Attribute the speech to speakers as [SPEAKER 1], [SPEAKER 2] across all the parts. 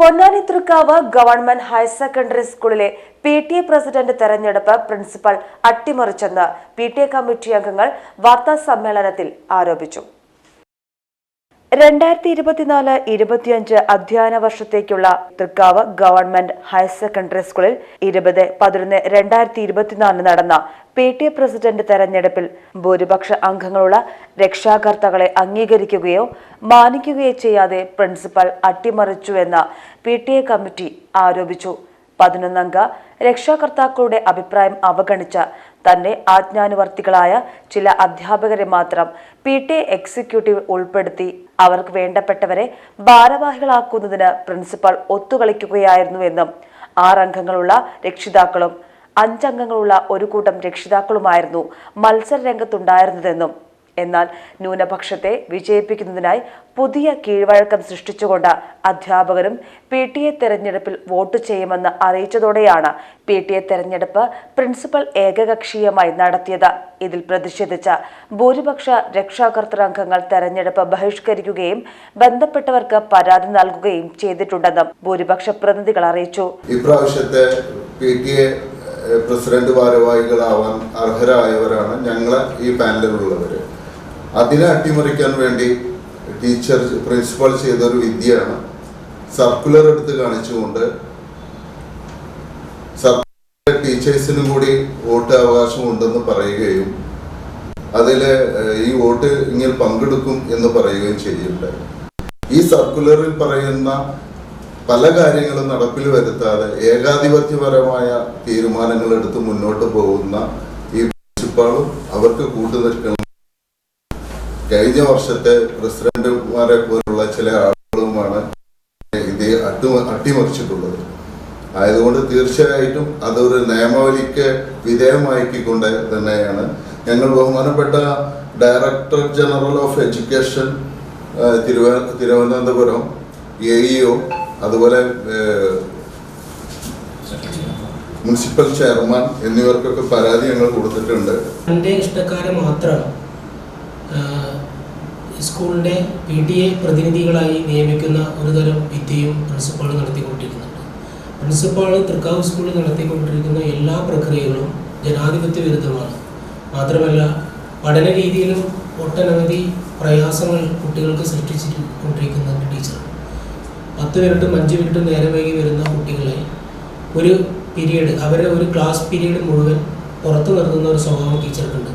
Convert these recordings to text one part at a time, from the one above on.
[SPEAKER 1] Ponnani Thrikkavu government higher secondary സ്കൂളിലെ P T A president തെരഞ്ഞെടുപ്പ് principal അട്ടിമറിച്ചെന്ന് P T A committee അംഗങ്ങൾ വാർത്താ സമ്മേളനത്തിൽ ആരോപിച്ചു. രണ്ടായിരത്തി ഇരുപത്തിനാല് ഇരുപത്തിയഞ്ച് അധ്യയന വർഷത്തേക്കുള്ള തൃക്കാവ് ഗവൺമെന്റ് ഹയർ സെക്കൻഡറി സ്കൂളിൽ ഇരുപത് പതിനൊന്ന് രണ്ടായിരത്തി ഇരുപത്തിനാലിന് നടന്ന പി ടി പ്രസിഡന്റ് തെരഞ്ഞെടുപ്പിൽ ഭൂരിപക്ഷ അംഗങ്ങളുള്ള രക്ഷാകർത്താക്കളെ അംഗീകരിക്കുകയോ മാനിക്കുകയോ ചെയ്യാതെ പ്രിൻസിപ്പൽ അട്ടിമറിച്ചുവെന്ന് പി ടി എ കമ്മിറ്റി ആരോപിച്ചു. പതിനൊന്നംഗ രക്ഷാകർത്താക്കളുടെ അഭിപ്രായം അവഗണിച്ച തന്നെ ആജ്ഞാനുവർത്തികളായ ചില അധ്യാപകരെ മാത്രം പി ടി എക്സിക്യൂട്ടീവ് ഉൾപ്പെടുത്തി അവർക്ക് വേണ്ടപ്പെട്ടവരെ ഭാരവാഹികളാക്കുന്നതിന് പ്രിൻസിപ്പൽ ഒത്തുകളിക്കുകയായിരുന്നുവെന്നും ആറംഗങ്ങളുള്ള രക്ഷിതാക്കളും അഞ്ചംഗങ്ങളുള്ള ഒരു കൂട്ടം രക്ഷിതാക്കളുമായിരുന്നു മത്സര രംഗത്തുണ്ടായിരുന്നതെന്നും എന്നാൽ ന്യൂനപക്ഷത്തെ വിജയിപ്പിക്കുന്നതിനായി പുതിയ കീഴ്വഴക്കം സൃഷ്ടിച്ചുകൊണ്ട് അധ്യാപകരും പി ടി എ തെരഞ്ഞെടുപ്പിൽ വോട്ട് ചെയ്യുമെന്ന് അറിയിച്ചതോടെയാണ് പി ടി എ തെരഞ്ഞെടുപ്പ് പ്രിൻസിപ്പൽ ഏകകക്ഷീയമായി നടത്തിയത്. ഇതിൽ പ്രതിഷേധിച്ച ഭൂരിപക്ഷ രക്ഷാകർത്തൃംഗങ്ങൾ തെരഞ്ഞെടുപ്പ് ബഹിഷ്കരിക്കുകയും ബന്ധപ്പെട്ടവർക്ക് പരാതി നൽകുകയും ചെയ്തിട്ടുണ്ടെന്നും ഭൂരിപക്ഷ പ്രതിനിധികൾ അറിയിച്ചു.
[SPEAKER 2] ഇപ്രാവശ്യത്തെ പി ടി എ പ്രസിഡന്റ് ഭാരവാഹികളാവാൻ അർഹരായവരാണ് ഞങ്ങളെ ഈ പാനലിലുള്ളവർ അതിനെ അട്ടിമറിക്കാൻ വേണ്ടി ടീച്ചർ പ്രിൻസിപ്പൽ ചെയ്തൊരു വിദ്യയാണ്. സർക്കുലർ എടുത്ത് കാണിച്ചുകൊണ്ട് ടീച്ചേഴ്സിനും കൂടി വോട്ട് അവകാശം ഉണ്ടെന്ന് പറയുകയും അതിൽ ഈ വോട്ട് ഇങ്ങനെ പങ്കെടുക്കും എന്ന് പറയുകയും ചെയ്യുന്നുണ്ട്. ഈ സർക്കുലറിൽ പറയുന്ന പല കാര്യങ്ങളും നടപ്പിൽ വരുത്താതെ ഏകാധിപത്യപരമായ തീരുമാനങ്ങൾ എടുത്ത് മുന്നോട്ട് പോകുന്ന ഈ പ്രിൻസിപ്പാളും അവർക്ക് കൂട്ടുനിൽക്കണം കഴിഞ്ഞ വർഷത്തെ പ്രസിഡന്റുമാരെ പോലുള്ള ചില ആളുകളുമാണ് ഇത് അട്ടി അട്ടിമറിച്ചിട്ടുള്ളത്. ആയതുകൊണ്ട് തീർച്ചയായിട്ടും അതൊരു നിയമവലിക്ക് വിധേയമാക്കിക്കൊണ്ട് തന്നെയാണ് ഞങ്ങൾ ബഹുമാനപ്പെട്ട director general of education Thiruvananthapuram A EO അതുപോലെ മുനിസിപ്പൽ ചെയർമാൻ എന്നിവർക്കൊക്കെ പരാതി ഞങ്ങൾ കൊടുത്തിട്ടുണ്ട്.
[SPEAKER 3] ഇഷ്ടക്കാരെ മാത്രം ആ, സ്കൂളിന്റെ പി ടി എ പ്രതിനിധികളായി നിയമിക്കുന്ന ഒരു തരം വിദ്യയും പ്രിൻസിപ്പാൾ നടത്തിക്കൊണ്ടിരിക്കുന്നുണ്ട്. പ്രിൻസിപ്പാൾ തൃക്കാവ് സ്കൂളിൽ നടത്തിക്കൊണ്ടിരിക്കുന്ന എല്ലാ പ്രക്രിയകളും ജനാധിപത്യ വിരുദ്ധമാണ്. മാത്രമല്ല പഠന രീതിയിലും ഒട്ടനവധി പ്രയാസങ്ങൾ കുട്ടികൾക്ക് സൃഷ്ടിച്ചിട്ടുകൊണ്ടിരിക്കുന്നുണ്ട് ടീച്ചർ. പത്ത് മിനിറ്റും അഞ്ച് മിനിറ്റും നേരം വൈകി വരുന്ന കുട്ടികളെ ഒരു പീരീഡ് അവരുടെ ഒരു ക്ലാസ് പീരീഡ് മുഴുവൻ പുറത്തു നിർത്തുന്ന ഒരു സ്വഭാവം ടീച്ചർക്കുണ്ട്.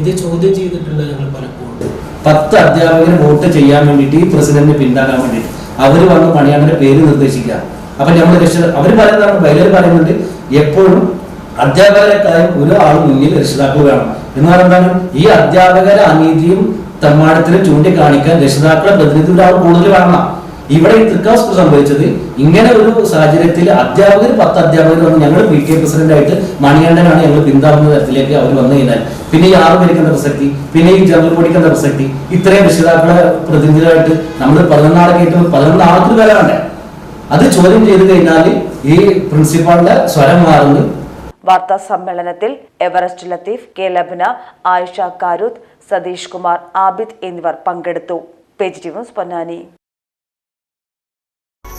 [SPEAKER 3] ഇത് ചോദ്യം ചെയ്തിട്ടുണ്ട് ഞങ്ങൾ പലപ്പോഴും.
[SPEAKER 4] പത്ത് അധ്യാപകരെ വോട്ട് ചെയ്യാൻ വേണ്ടിയിട്ട് ഈ പ്രസിഡന്റിനെ പിന്താക്കാൻ വേണ്ടിയിട്ട്. അവർ വന്ന് പണിയാന്റെ പേര് നിർദ്ദേശിക്കുക. അപ്പൊ നമ്മൾ രക്ഷിത അവർ പറയുന്നതാണ് ബൈലർ പറയുന്നുണ്ട് എപ്പോഴും അധ്യാപകരെക്കാരും ഒരു ആൾ മുന്നിൽ രക്ഷിതാക്കൾ വേണം. എന്ന് പറയുന്നതാണ് ഈ അധ്യാപകരെ അനീതിയും തമ്മാടത്തിലും ചൂണ്ടിക്കാണിക്കാൻ രക്ഷിതാക്കളെ പ്രതിനിധി ഒരാൾ കൂടുതൽ വേണം. ഇവിടെ ഈ തൃക്കാവ് സംഭവിച്ചത് ഇങ്ങനെ ഒരു സാഹചര്യത്തിൽ അധ്യാപകർ പത്ത് അധ്യാപകർ വന്ന് ഞങ്ങൾ പി ടി എ പ്രസിഡന്റ് ആയിട്ട് മണികണ്ഠനാണ് ഞങ്ങൾ പിന്താങ്ങുന്ന തരത്തിലേക്ക് അവർ വന്നു കഴിഞ്ഞാൽ പിന്നെ ഈ ആറ് ഭരിക്കുന്ന പ്രസക്തി? പിന്നെ ഈ ജനറൽ പൊടിക്കുന്ന പ്രസക്തി? ഇത്രയും രക്ഷിതാക്കളെ പ്രതിനിധികളായിട്ട് നമ്മൾ പതിനൊന്നാളെ കയറ്റുമ്പോൾ പതിനൊന്നാളത്തിൽ വില അത് ചോദ്യം ചെയ്ത് കഴിഞ്ഞാൽ ഈ പ്രിൻസിപ്പാളിന്റെ സ്വരം മാറുന്നു.
[SPEAKER 1] വാർത്താ സമ്മേളനത്തിൽ എവറസ്റ്റ് ലത്തീഫ് കെ ലബ്ന ആയിഷ കാരൂത്ത് സതീഷ് കുമാർ ആബിദ് എന്നിവർ പങ്കെടുത്തു. Page news Ponnani.